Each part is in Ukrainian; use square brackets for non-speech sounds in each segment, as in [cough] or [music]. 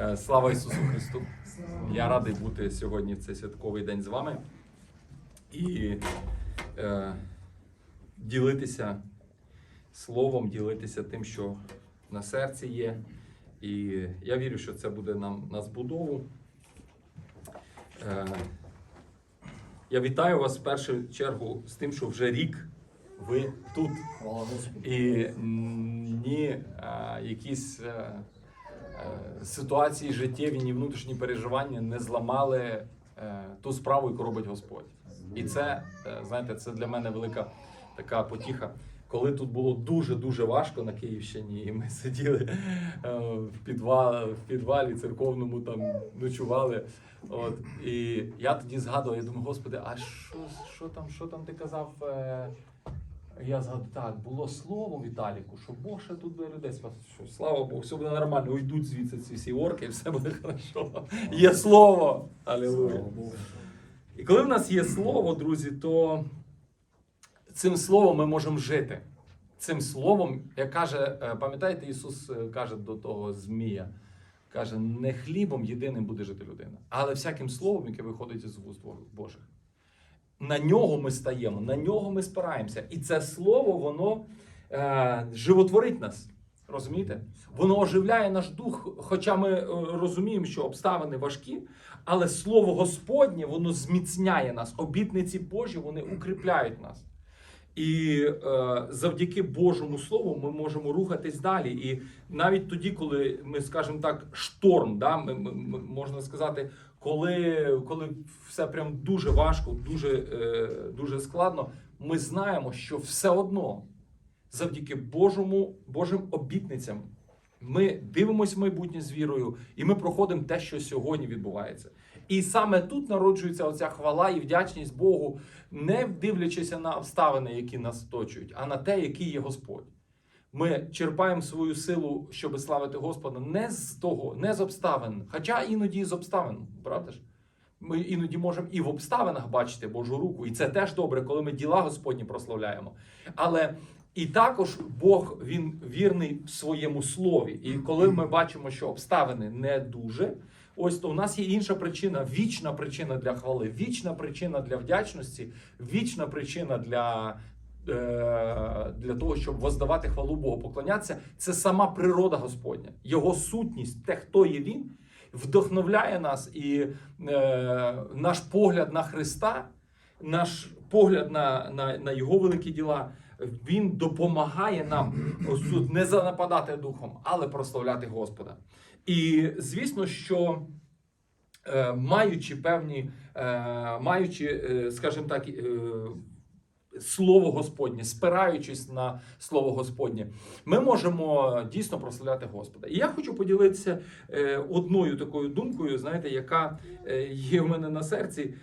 Е, Слава Ісусу Христу! Я радий бути сьогодні в цей святковий день з вами і е, ділитися словом, ділитися тим, що на серці є. І я вірю, що це буде нам на збудову. Е, я вітаю вас в першу чергу з тим, що вже рік ви тут. І ні а, якісь е, е, ситуації життєві, ні внутрішні переживання не зламали е, ту справу, яку робить Господь. І це, е, знаєте, це для мене велика така потіха. Коли тут було дуже дуже важко на Київщині, і ми [laughs] сиділи е, в підвалі, в підвалі церковному, там ночували. От і я тоді згадував, я думаю, господи, а що, що там, що там ти казав? Я згадую, так, було слово Віталіку, що Бог ще тут буде людей спасти. Що, слава Богу, все буде нормально, уйдуть звідси ці всі орки, і все буде хорошо. Є слово. Алілуя. І коли в нас є слово, друзі, то цим словом ми можемо жити. Цим словом, як каже, е, пам'ятаєте, Ісус е, каже до того Змія, каже, не хлібом єдиним буде жити людина, але всяким словом, яке виходить із вуст Божих. На нього ми стаємо, на нього ми спираємося. І це слово, воно е, животворить нас. Розумієте? Воно оживляє наш дух, хоча ми е, розуміємо, що обставини важкі, але слово Господнє воно зміцняє нас. Обітниці Божі вони укріпляють нас. І е, завдяки Божому Слову ми можемо рухатись далі. І навіть тоді, коли ми, скажімо так, шторм, да, ми, ми- можна сказати, коли, коли все прям дуже важко, дуже, е, дуже складно, ми знаємо, що все одно завдяки Божому, Божим обітницям ми дивимося майбутнє з вірою, і ми проходимо те, що сьогодні відбувається. І саме тут народжується оця хвала і вдячність Богу, не дивлячися на обставини, які нас оточують, а на те, який є Господь. Ми черпаємо свою силу, щоб славити Господа, не з того, не з обставин, хоча іноді з обставин, правда ж? Ми іноді можемо і в обставинах бачити Божу руку, і це теж добре, коли ми діла Господні прославляємо. Але і також Бог він вірний в своєму слові. І коли ми бачимо, що обставини не дуже, ось то у нас є інша причина, вічна причина для хвали, вічна причина для вдячності, вічна причина для. е, Для того, щоб воздавати хвалу Богу, поклонятися, це сама природа Господня, його сутність, те, хто є він, вдохновляє нас, і е, наш погляд на Христа, наш погляд на, на, на Його великі діла, він допомагає нам не занападати духом, але прославляти Господа. І звісно, що е, маючи певні, е, маючи, е, скажімо так, Слово Господнє, спираючись на Слово Господнє, ми можемо дійсно прославляти Господа. І я хочу поділитися одною такою думкою, знаєте, яка є в мене на серці.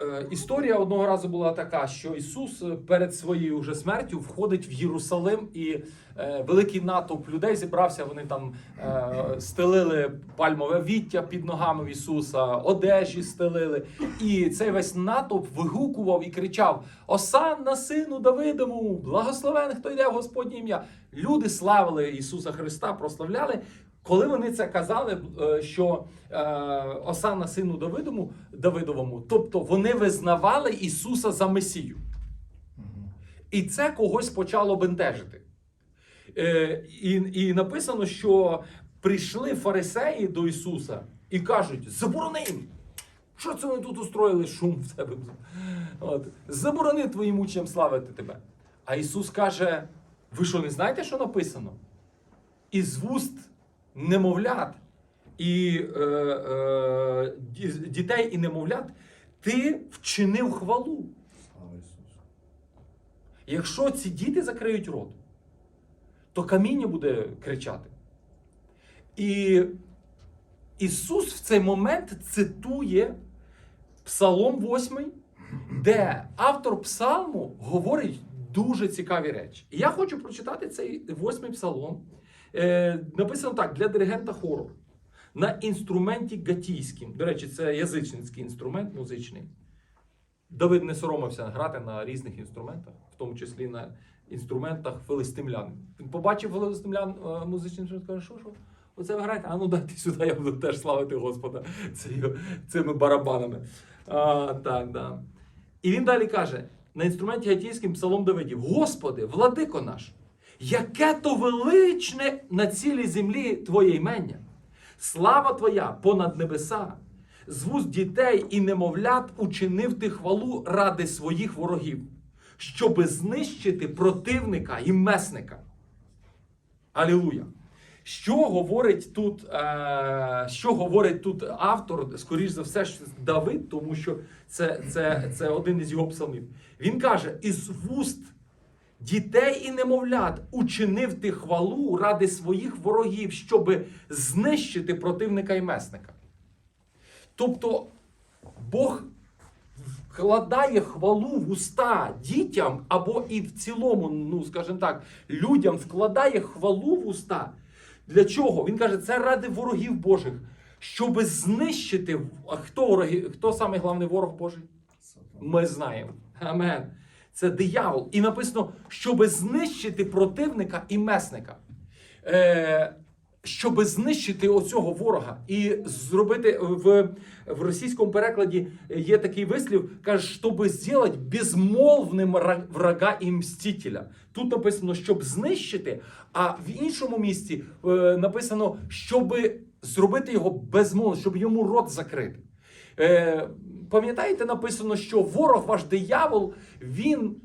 Е, Історія одного разу була така, що Ісус е, перед своєю вже смертю входить в Єрусалим, і е, великий натовп людей зібрався. Вони там е, стелили пальмове віття під ногами в Ісуса, одежі стелили. І цей весь натовп вигукував і кричав: Осанна сину Давидому, благословений, хто йде в Господнє ім'я. Люди славили Ісуса Христа, прославляли. Коли вони це казали, е, що е, Осанна сину Давидому, Давидовому, тобто вони визнавали Ісуса за Месію. І це когось почало бентежити. Е, і, і написано, що прийшли фарисеї до Ісуса і кажуть: заборони їм! Що це вони тут устроїли шум в тебе? От. Заборони твоїм учням славити тебе. А Ісус каже: ви що не знаєте, що написано? Із вуст немовлят і е, е, дітей і немовлят ти вчинив хвалу. Якщо ці діти закриють рот, то каміння буде кричати. І Ісус в цей момент цитує Псалом 8, де автор псалму говорить дуже цікаві речі. І я хочу прочитати цей восьмий псалом. Е, написано так: для диригента хору. На інструменті гатійським. До речі, це язичницький інструмент музичний. Давид не соромився грати на різних інструментах, в тому числі на інструментах филистимлян. Він побачив филистимлян е, музичний інструмент, каже, що, що? Оце ви граєте? А ну дайте сюди, я буду теж славити Господа цими барабанами. А, так, да. І він далі каже: на інструменті гатійським псалом Давидів: Господи, владико наш, яке то величне на цілій землі Твоє імення, слава Твоя понад небеса, з вуст дітей і немовлят учинив ти хвалу ради своїх ворогів, щоби знищити противника і месника. Алілуя! Що говорить тут, е, що говорить тут автор, скоріш за все, Давид, тому що це, це, це один із його псалмів. Він каже: із вуст дітей і немовлят учинив ти хвалу ради своїх ворогів, щоби знищити противника і месника. Тобто Бог вкладає хвалу в уста дітям або і в цілому, ну скажімо так, людям вкладає хвалу в уста. Для чого? Він каже, це ради ворогів Божих, щоби знищити. А хто вороги? Хто самий головний ворог Божий? Ми знаємо. Амен. Це диявол. І написано, щоби знищити противника і месника. Е, щоби знищити оцього ворога і зробити в, в російському перекладі є такий вислів, каже, щоб зробити безмолвним врага і мстителя. Тут написано, щоб знищити, а в іншому місці е, написано, щоб зробити його безмовним, щоб йому рот закрити. Е, пам'ятаєте, написано, що ворог ваш диявол, він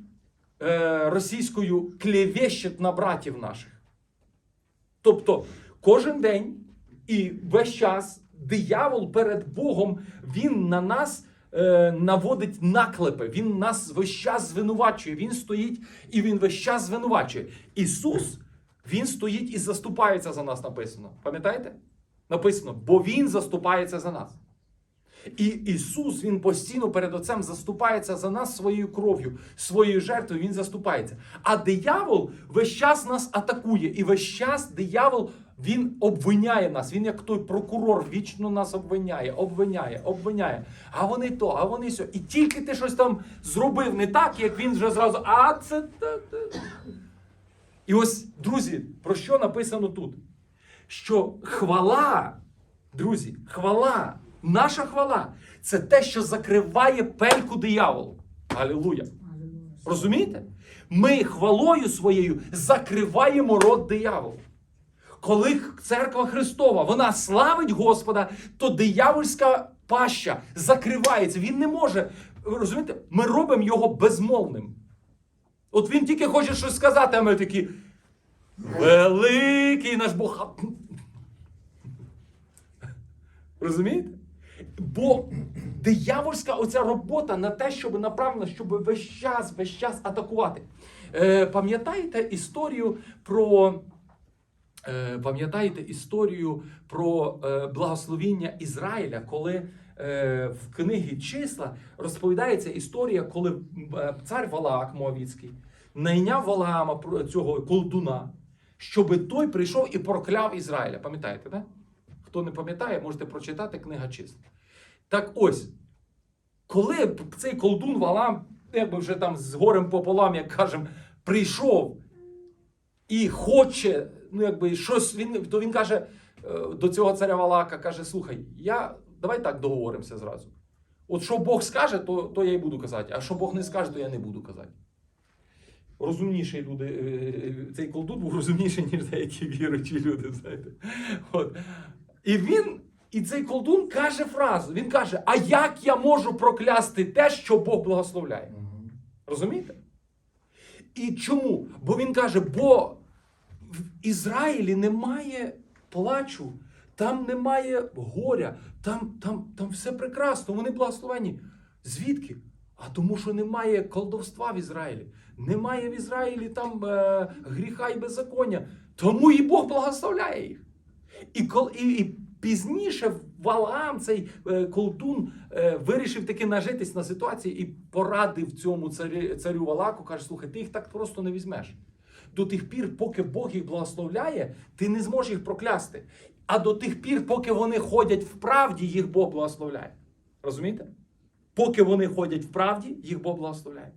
е, російською клевещить на братів наших. Тобто кожен день і весь час диявол перед Богом він на нас е, наводить наклепи. Він нас весь час звинувачує. Він стоїть і він весь час звинувачує. Ісус він стоїть і заступається за нас. Написано. Пам'ятаєте? Написано, бо Він заступається за нас. І Ісус Він постійно перед Отцем заступається за нас своєю кров'ю, своєю жертвою. Він заступається. А диявол весь час нас атакує, і весь час диявол він обвиняє нас. Він як той прокурор вічно нас обвиняє, обвиняє, обвиняє. А вони то, а вони сьо. І тільки ти щось там зробив не так, як він вже зразу. А це. І ось, друзі, про що написано тут? Що хвала, друзі, хвала, наша хвала це те, що закриває пельку дияволу. Алілуя. Розумієте? Ми хвалою своєю закриваємо рот дияволу. Коли церква Христова вона славить Господа, то диявольська паща закривається. Він не може. Розумієте, ми робимо його безмовним. От він тільки хоче щось сказати, а ми такі. Великий наш Бог. Розумієте? Бо диявольська оця робота на те, щоб направлена, щоб весь час, весь час атакувати. Е, пам'ятаєте історію про. Е, пам'ятаєте історію про е, благословіння Ізраїля, коли е, в книгі числа розповідається історія, коли цар Валаак Моавіцький найняв Валаама цього колдуна, щоб той прийшов і прокляв Ізраїля. Пам'ятаєте, да? Хто не пам'ятає, можете прочитати книга числа. Так ось, коли цей колдун Валаам, якби вже там з горем пополам, як кажемо, прийшов і хоче, ну якби щось він, то він каже е, до цього царя Валака, каже: слухай, я давай так договоримося зразу. От що Бог скаже, то, то я й буду казати, а що Бог не скаже, то я не буду казати. Розумніші люди, е, цей колдун був розумніший, ніж деякі віруючі люди, знаєте. От. І він, і цей колдун каже фразу: він каже: А як я можу проклясти те, що Бог благословляє? Мгм. Розумієте? І чому? Бо він каже: бо в Ізраїлі немає плачу, там немає горя, там, там, там все прекрасно, вони благословені. Звідки? А тому, що немає колдовства в Ізраїлі, немає в Ізраїлі там е, гріха і беззаконня. Тому і Бог благословляє їх. І, кол, і, і пізніше Валаам, цей е, колдун, е, вирішив таки нажитись на ситуації і порадив цьому царю, царю Валаку, каже: слухай, ти їх так просто не візьмеш. До тих пір, поки Бог їх благословляє, ти не зможеш їх проклясти. А до тих пір, поки вони ходять в правді, їх Бог благословляє. Розумієте? Поки вони ходять в правді, їх Бог благословляє.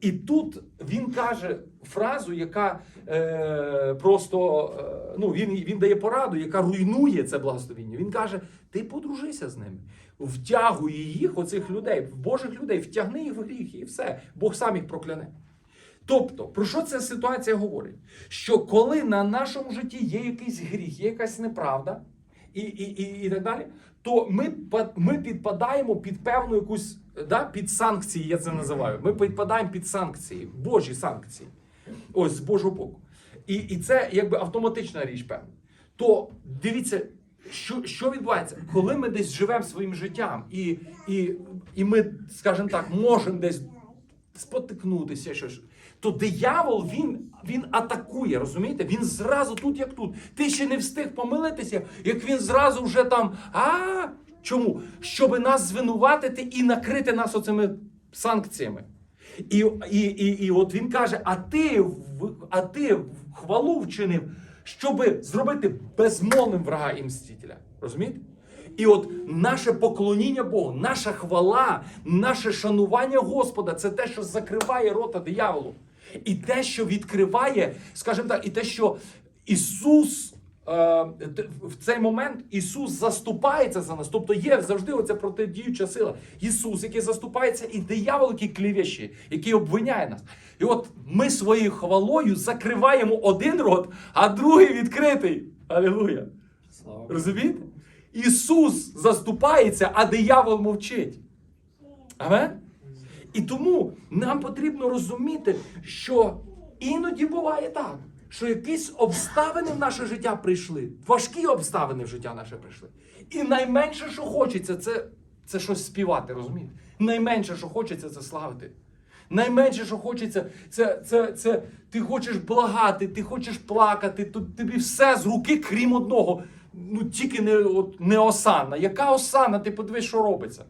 І тут він каже фразу, яка е, просто е, ну, він, він дає пораду, яка руйнує це благословіння. Він каже: ти подружися з ними, втягуй їх, оцих людей, Божих людей, втягни їх в гріх, і все. Бог сам їх прокляне. Тобто, про що ця ситуація говорить? Що коли на нашому житті є якийсь гріх, є якась неправда, і, і, і, і так далі, то ми, ми підпадаємо під певну якусь да, під санкції, я це називаю. Ми підпадаємо під санкції, Божі санкції. Ось з Божого боку. І, і це якби автоматична річ, певна. То дивіться, що, що відбувається, коли ми десь живемо своїм життям, і, і, і ми, скажімо так, можемо десь спотикнутися, щось. То диявол він, він атакує, розумієте? Він зразу тут, як тут. Ти ще не встиг помилитися, як він зразу вже там. А чому? Щоб нас звинуватити і накрити нас оцими санкціями. І, і, і, і от він каже: а ти, а ти хвалу вчинив, щоб зробити безмолвним врага і мстителя. Розумієте? І от наше поклоніння Богу, наша хвала, наше шанування Господа це те, що закриває рота дияволу. І те, що відкриває, скажімо так, і те, що Ісус е, в цей момент Ісус заступається за нас. Тобто є завжди оця протидіюча сила. Ісус, який заступається, і диявол, який клівящий, який обвиняє нас. І от ми своєю хвалою закриваємо один рот, а другий відкритий. Алілуя! Слава. Розумієте? Ісус заступається, а диявол мовчить. Амен? І тому нам потрібно розуміти, що іноді буває так, що якісь обставини в наше життя прийшли, важкі обставини в життя наше прийшли. І найменше, що хочеться, це, це щось співати, розумієте? Найменше, що хочеться, це славити. Найменше, що хочеться, це, це, це ти хочеш благати, ти хочеш плакати, тобі все з руки, крім одного. Ну тільки не, от, не осанна. Яка осанна? Ти подивись, що робиться.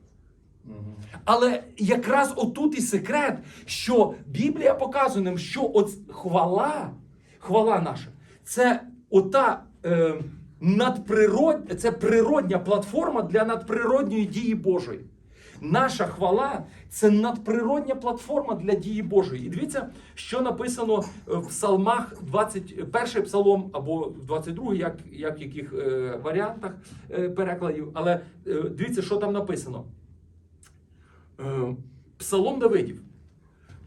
Але якраз отут і секрет, що Біблія показує нам, що от хвала, хвала наша, це ота е, надприрод, це природня платформа для надприродньої дії Божої. Наша хвала це надприродня платформа для дії Божої. І дивіться, що написано в псалмах 21 псалом або 22, як, як в яких е, варіантах е, перекладів. Але е, дивіться, що там написано. Е, Псалом Давидів.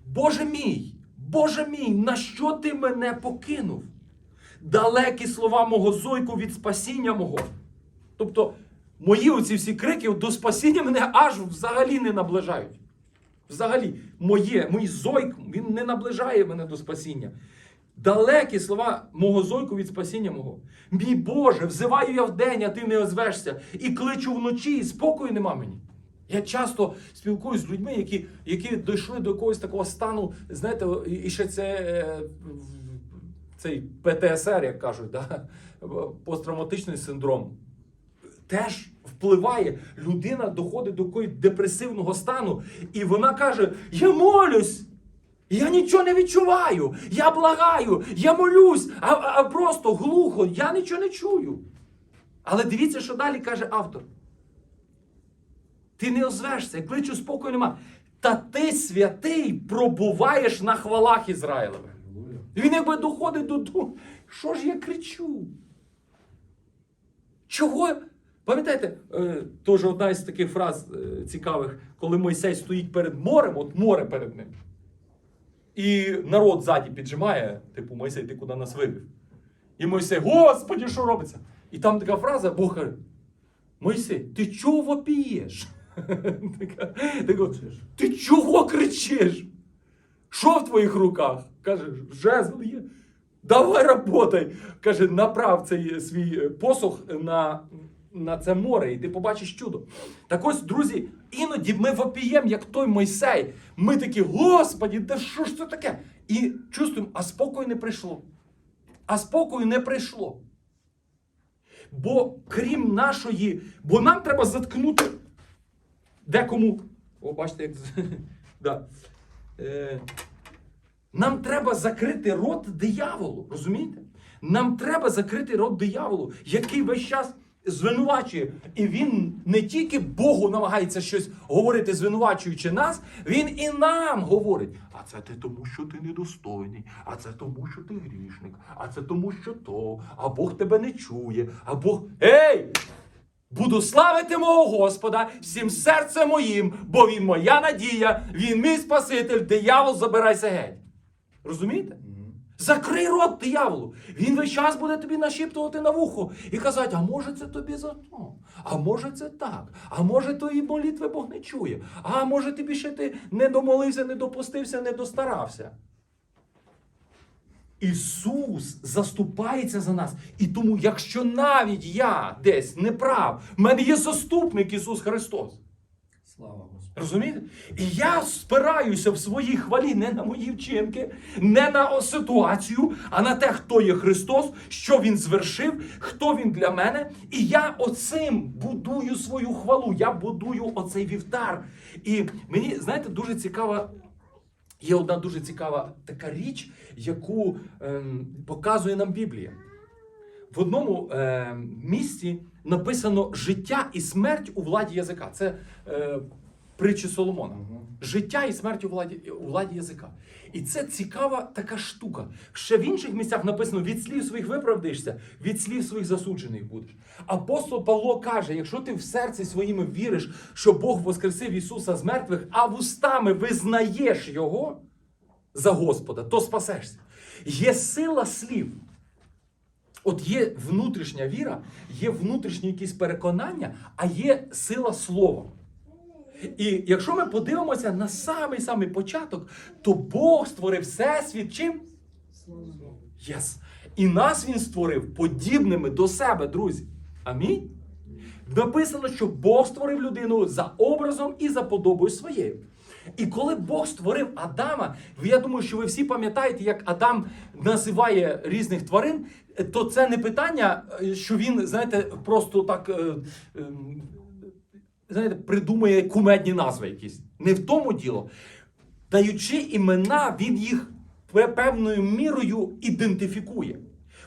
Боже мій, Боже мій, на що ти мене покинув? Далекі слова мого зойку від спасіння мого. Тобто, мої оці всі крики до спасіння мене аж взагалі не наближають. Взагалі, моє, мій зойк, він не наближає мене до спасіння. Далекі слова мого зойку від спасіння мого. Мій Боже, взиваю я вдень, а ти не озвешся, і кличу вночі, і спокою нема мені. Я часто спілкуюсь з людьми, які, які дійшли до якогось такого стану, знаєте, і- ще це е, цей ПТСР, як кажуть, да? посттравматичний синдром. Теж впливає. Людина доходить до якогось депресивного стану, і вона каже: Я молюсь. Я нічого не відчуваю. Я благаю, я молюсь, а, а, а просто глухо, я нічого не чую. Але дивіться, що далі каже автор. Ти не озвешся, кличу спокою нема. Та ти святий пробуваєш на хвалах Ізраїлевих. Він якби доходить до того, що ж я кричу? Чого? Пам'ятаєте, е, теж одна із таких фраз е, цікавих, коли Мойсей стоїть перед морем, от море перед ним. І народ ззаді піджимає, типу, Мойсей, ти куди нас вивів? І Мойсей, Господі, що робиться? І там така фраза, Бог каже, Мойсей, ти чого вопієш? [laughs] Ти чого кричиш? Що в твоїх руках? Каже, жезл є. Давай работай. Каже, направ цей свій е, посох на, на це море, і ти побачиш чудо. Так ось, друзі, іноді ми вопіємо, як той Мойсей. Ми такі, Господі, та що ж це таке? І чувствуємо, а спокою не прийшло. А спокою не прийшло. Бо крім нашої, бо нам треба заткнути декому. О, бачите, як. [laughs] да. е, нам треба закрити рот дияволу, розумієте? Нам треба закрити рот дияволу, який весь час звинувачує. І він не тільки Богу намагається щось говорити, звинувачуючи нас, він і нам говорить. А це ти тому, що ти недостойний, а це тому, що ти грішник, а це тому, що то, а Бог тебе не чує, а Бог. Ей! Буду славити мого Господа всім серцем моїм, бо він моя надія, він мій Спаситель, диявол, забирайся геть. Розумієте? Закрий рот дияволу. Він весь час буде тобі нашіптувати на вухо і казати, а може це тобі за то, а може це так, а може твої молитви Бог не чує, а може тобі ще ти не домолився, не допустився, не достарався. Ісус заступається за нас. І тому, якщо навіть я десь не прав, в мене є заступник Ісус Христос. Слава Господу. Розумієте? І я спираюся в своїй хвалі не на мої вчинки, не на ситуацію, а на те, хто є Христос, що Він звершив, хто Він для мене. І я оцим будую свою хвалу. Я будую оцей вівтар. І мені, знаєте, дуже цікава. Є одна дуже цікава така річ, яку ем, показує нам Біблія. В одному е, місці написано життя і смерть у владі язика. Це е, притчі Соломона. Життя і смерть у владі, у владі язика. І це цікава така штука. Ще в інших місцях написано: від слів своїх виправдаєшся, від слів своїх засуджених будеш. Апостол Павло каже: якщо ти в серці своїми віриш, що Бог воскресив Ісуса з мертвих, а вустами визнаєш Його за Господа, то спасешся. Є сила слів. От є внутрішня віра, є внутрішні якісь переконання, а є сила слова. І якщо ми подивимося на самий самий початок, то Бог створив всесвіт чим? Єс. І нас Він створив подібними до себе, друзі. Амінь. Написано, що Бог створив людину за образом і за подобою своєю. І коли Бог створив Адама, я думаю, що ви всі пам'ятаєте, як Адам називає різних тварин, то це не питання, е, що він, знаєте, просто так. Знаєте, придумує кумедні назви якісь. Не в тому діло. Даючи імена, він їх певною мірою ідентифікує.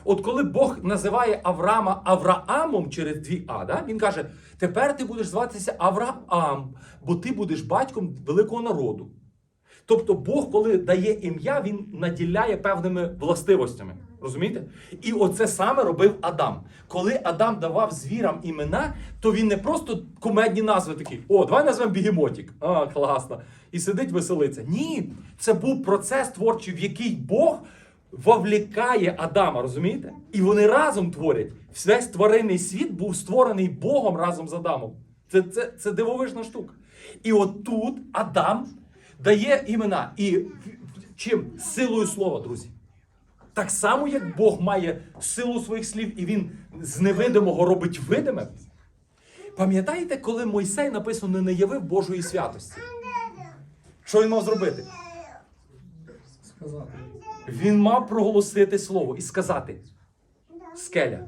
От коли Бог називає Авраама Авраамом через дві А, да? він каже: тепер ти будеш зватися Авраам, бо ти будеш батьком великого народу. Тобто Бог, коли дає ім'я, він наділяє певними властивостями. Розумієте? І оце саме робив Адам. Коли Адам давав звірам імена, то він не просто кумедні назви такі: о, давай назвемо бігемотік. А, класно. І сидить веселиться. Ні, це був процес творчий, в який Бог вовлікає Адама, розумієте? І вони разом творять. Весь тваринний світ був створений Богом разом з Адамом. Це, це, це дивовижна штука. І от тут Адам дає імена. І чим? Силою слова, друзі. Так само, як Бог має силу своїх слів, і він з невидимого робить видиме. Пам'ятаєте, коли Мойсей написано не явив Божої святості? Що він мав зробити? Сказати. Він мав проголосити слово і сказати: скеля,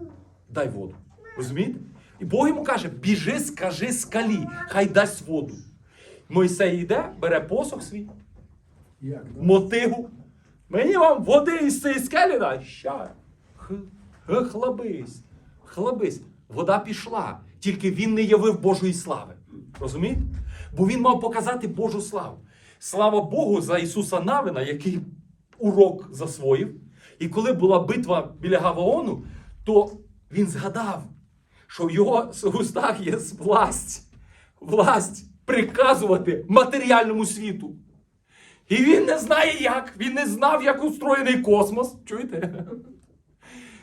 дай воду. Розумієте? І Бог йому каже: біжи, скажи скалі, хай дасть воду. Мойсей йде, бере посох свій, мотигу. Мені вам води із цієї скелі дай. Ща. Хлабись. Хлабись. Вода пішла. Тільки він не явив Божої слави. Розумієте? Бо він мав показати Божу славу. Слава Богу за Ісуса Навина, який урок засвоїв. І коли була битва біля Гаваону, то він згадав, що в його устах є власть. Власть приказувати матеріальному світу. І він не знає як. Він не знав, як устроєний космос. Чуєте?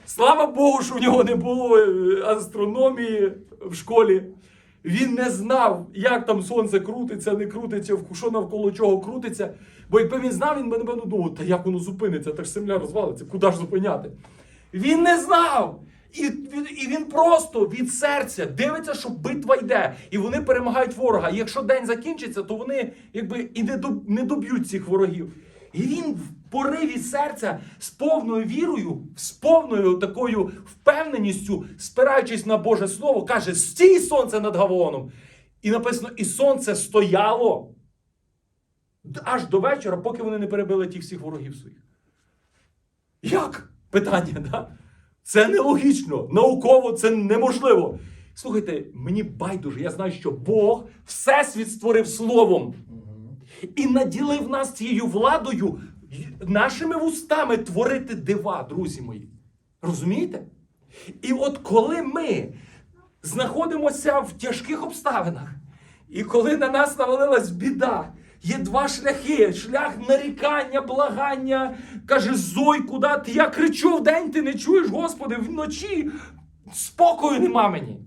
Слава Богу, що в нього не було е, астрономії в школі. Він не знав, як там сонце крутиться, не крутиться, що навколо чого крутиться. Бо якби він знав, він би напевно думав, та як воно зупиниться, так ж земля розвалиться, куди ж зупиняти? Він не знав. І, і він просто від серця дивиться, що битва йде, і вони перемагають ворога. І якщо день закінчиться, то вони якби і не, не доб'ють цих ворогів. І він в пориві серця з повною вірою, з повною такою впевненістю, спираючись на Боже Слово, каже: стій сонце над Гавоном. І написано, і сонце стояло аж до вечора, поки вони не перебили тих всіх ворогів своїх. Як? Питання, да? Це нелогічно, науково це неможливо. Слухайте, мені байдуже, я знаю, що Бог всесвіт створив словом і наділив нас цією владою нашими вустами творити дива, друзі мої. Розумієте? І от коли ми знаходимося в тяжких обставинах, і коли на нас навалилась біда, є два шляхи: шлях нарікання, благання. Каже, Зой, куди ти? Я кричу вдень, ти не чуєш, Господи, вночі спокою нема мені.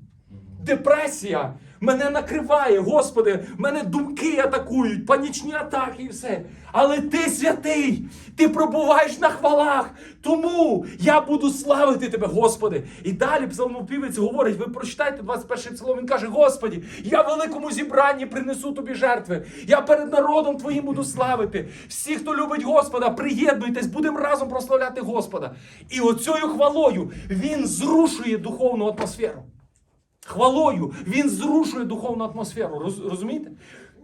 Депресія мене накриває, Господи, мене думки атакують, панічні атаки і все. Але ти святий, ти пробуваєш на хвалах. Тому я буду славити тебе, Господи. І далі псалмопівець говорить: ви прочитайте 21 псалом, він каже: Господі, я великому зібранні принесу тобі жертви. Я перед народом твоїм буду славити. Всі, хто любить Господа, приєднуйтесь, будемо разом прославляти Господа. І оцею хвалою він зрушує духовну атмосферу. Хвалою він зрушує духовну атмосферу. Роз- розумієте?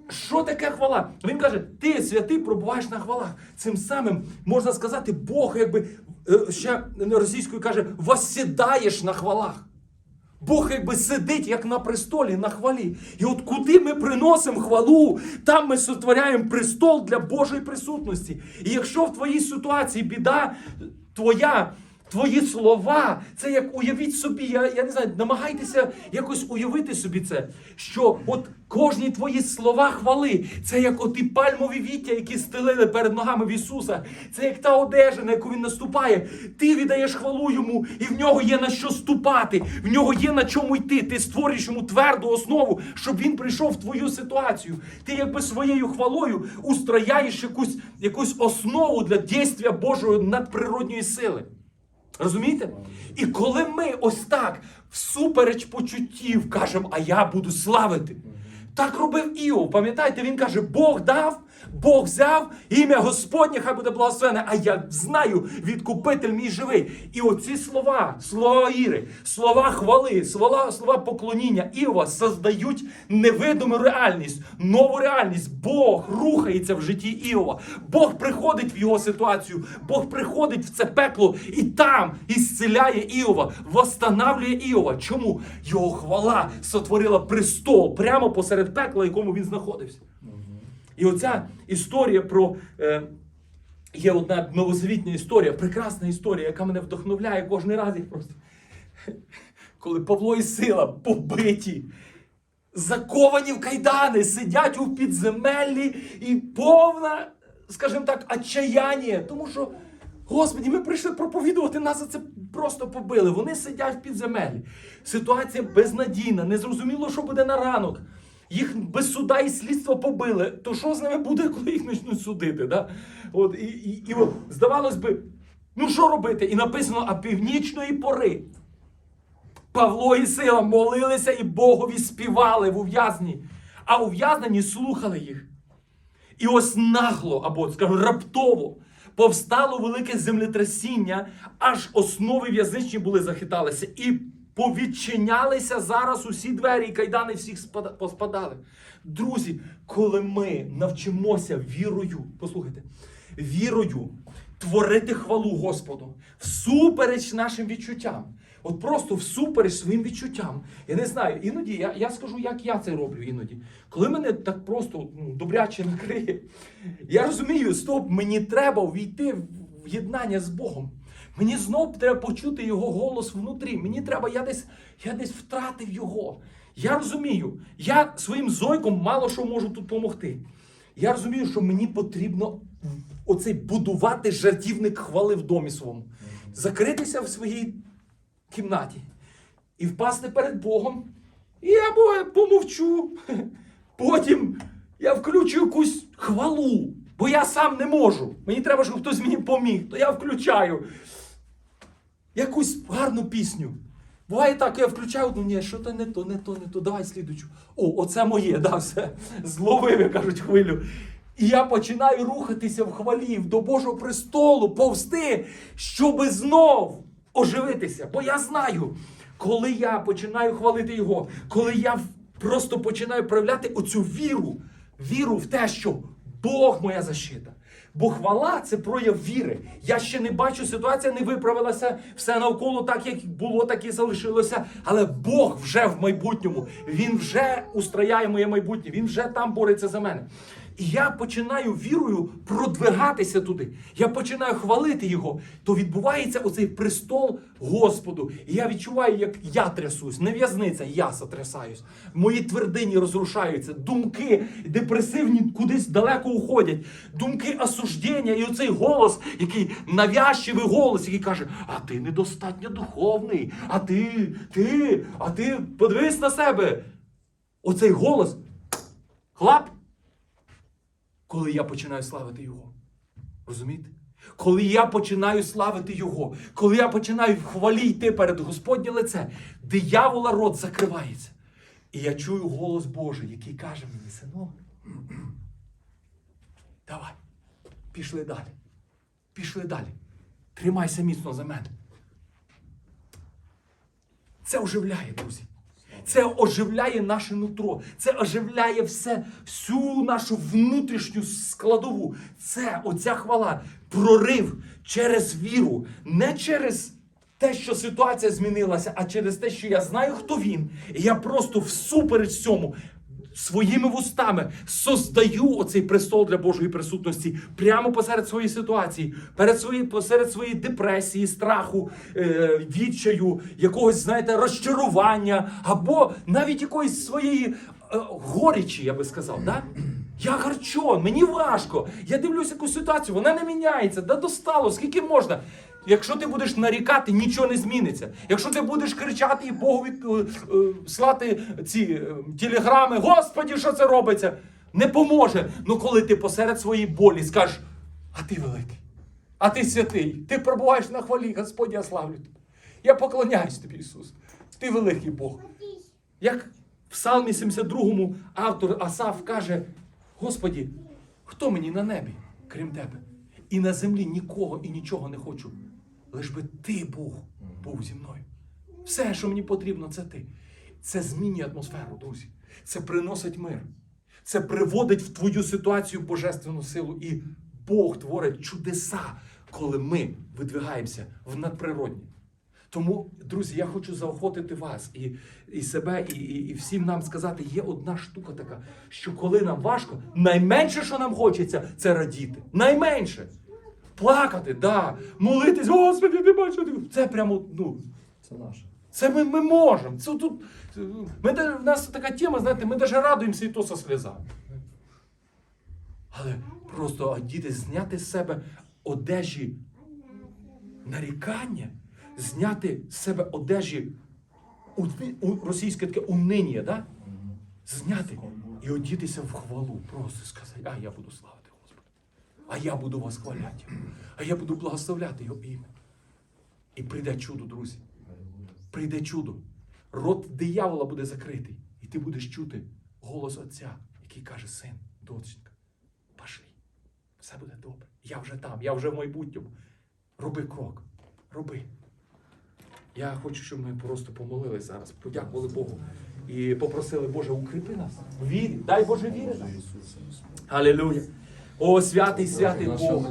Що таке хвала? Він каже: ти святий пробуваєш на хвалах. Цим самим можна сказати, Бог, якби е, ще російською каже, воссідаєш на хвалах. Бог якби сидить як на престолі на хвалі. І от куди ми приносимо хвалу, там ми сотворяємо престол для Божої присутності. І якщо в твоїй ситуації біда твоя. Твої слова, це як уявіть собі, я, я не знаю, намагайтеся якось уявити собі це, що от кожні твої слова хвали, це як оті пальмові віття, які стелили перед ногами в Ісуса, це як та одежа, на яку він наступає. Ти віддаєш хвалу йому, і в нього є на що ступати, в нього є на чому йти. Ти створюєш йому тверду основу, щоб він прийшов в твою ситуацію. Ти якби своєю хвалою устрояєш якусь, якусь основу для дійства Божої надприродньої сили. Розумієте? І коли ми ось так, всупереч почуттів, кажемо, а я буду славити. Так робив Іов. Пам'ятаєте, він каже: Бог дав, Бог взяв, ім'я Господнє, хай буде благословене, а я знаю, відкупитель мій живий. І оці слова, слова Іри, слова хвали, слова, слова поклоніння Іова создають невидиму реальність, нову реальність. Бог рухається в житті Іова. Бог приходить в його ситуацію, Бог приходить в це пекло і там ісцеляє Іова, восстанавлює Іова. Чому? Його хвала сотворила престол прямо посеред пекла, якому він знаходився. І оця історія про. Е, є одна новозавітня історія, прекрасна історія, яка мене вдохновляє кожен раз їх просто. Коли Павло і Сила побиті, заковані в кайдани, сидять у підземеллі і повна, скажімо так, отчаяння. Тому що, Господі, ми прийшли проповідувати, нас за це просто побили. Вони сидять в підземеллі. Ситуація безнадійна, незрозуміло, що буде на ранок. Їх без суда і слідства побили. То що з ними буде, [laughs] коли їх почнуть судити? Да? От, і, і, і от, здавалось би, ну що робити? І написано, а північної пори. Павло і Сила молилися і Богові співали в ув'язні, а ув'язнені слухали їх. І ось нагло, або скажу, раптово повстало велике землетрясіння, аж основи в'язничні були захиталися. І повідчинялися зараз усі двері, і кайдани всіх спада- поспадали. Друзі, коли ми навчимося вірою, послухайте, вірою творити хвалу Господу всупереч нашим відчуттям. От просто всупереч своїм відчуттям. Я не знаю, іноді я, я скажу, як я це роблю іноді. Коли мене так просто ну, добряче накриє, я розумію, стоп, мені треба увійти в єднання з Богом. Мені знов треба почути його голос внутрі. Мені треба, я десь, я десь втратив його. Я розумію, я своїм зойком мало що можу тут допомогти. Я розумію, що мені потрібно оцей будувати жартівник хвали в домі своєму. Закритися в своїй кімнаті і впасти перед Богом. І я помовчу. [laughs] Потім я включу якусь хвалу, бо я сам не можу. Мені треба, щоб хтось мені поміг, то я включаю якусь гарну пісню. Буває так, я включаю, ну ні, що то не то, не то, не то, давай слідучу. О, оце моє, да, все. Зловив, як кажуть, хвилю. І я починаю рухатися в хвалі до Божого престолу, повсти, щоби знов оживитися. Бо я знаю, коли я починаю хвалити Його, коли я просто починаю проявляти оцю віру, віру в те, що Бог моя защита. Бо хвала це прояв віри. Я ще не бачу, ситуація не виправилася, все навколо так, як було, так і залишилося. Але Бог вже в майбутньому. Він вже устрояє моє майбутнє, він вже там бореться за мене. І я починаю вірою продвигатися туди. Я починаю хвалити його. То відбувається оцей престол Господу. І я відчуваю, як я трясусь. Не в'язниця, я сотрясаюсь. Мої твердині розрушаються. Думки депресивні кудись далеко уходять. Думки осуждення. І оцей голос, який навязчивий голос, який каже: А ти недостатньо духовний, а ти, ти, а ти подивись на себе. Оцей голос. Хлап коли я починаю славити Його. Розумієте? Коли я починаю славити Його, коли я починаю в хвалі йти перед Господнє лице, диявола рот закривається. І я чую голос Божий, який каже мені, синок, давай, пішли далі. Пішли далі. Тримайся міцно за мене. Це оживляє, друзі. Це оживляє наше нутро. Це оживляє все, всю нашу внутрішню складову. Це оця хвала, прорив через віру, не через те, що ситуація змінилася, а через те, що я знаю, хто він. І я просто всупереч цьому своїми вустами создаю оцей престол для Божої присутності прямо посеред своєї ситуації, перед свої, посеред своєї депресії, страху, е, відчаю, якогось, знаєте, розчарування, або навіть якоїсь своєї е, горічі, я би сказав. Да? Я гарчон, мені важко. Я дивлюся якусь ситуацію, вона не міняється. Да достало, скільки можна. Якщо ти будеш нарікати, нічого не зміниться. Якщо ти будеш кричати і Богові е, е, слати ці е, телеграми, Господі, що це робиться, не поможе. Ну коли ти посеред своєї болі скажеш, а ти великий, а ти святий, ти пробуваєш на хвалі, Господь, я славлю тебе. Я поклоняюсь тобі, Ісус. Ти великий Бог. Як в Псалмі 72 автор Асаф каже: Господі, хто мені на небі, крім тебе? І на землі нікого і нічого не хочу. Лиш би ти Бог був зі мною. Все, що мені потрібно, це ти. Це змінює атмосферу, друзі. Це приносить мир. Це приводить в твою ситуацію божественну силу. І Бог творить чудеса, коли ми видвигаємося в надприродні. Тому, друзі, я хочу заохотити вас і, і себе, і, і, і всім нам сказати, є одна штука така, що коли нам важко, найменше, що нам хочеться, це радіти. Найменше. Плакати, да. молитись, Господи, ти бачиш. Це прямо, ну, Це наше. це ми, ми можемо. Це тут, ми, в нас така тема, знаєте, ми навіть радуємося і то со сльозами. Але просто діти зняти з себе одежі нарікання, зняти з себе одежі у, у, російське таке униння, да? зняти і одітися в хвалу. Просто сказати, а я буду славити Господа. А я буду вас хваляти. А я буду благословляти Його ім'я. І прийде чудо, друзі. Прийде чудо. Рот диявола буде закритий. І ти будеш чути голос Отця, який каже: син, доченька, пошли. Все буде добре. Я вже там, я вже в майбутньому. Роби крок. Роби. Я хочу, щоб ми просто помолились зараз, подякували Богу і попросили, Боже, укріпи нас. Вірі. Дай Боже віри нам. Алілуя. О, святий, святий Бог.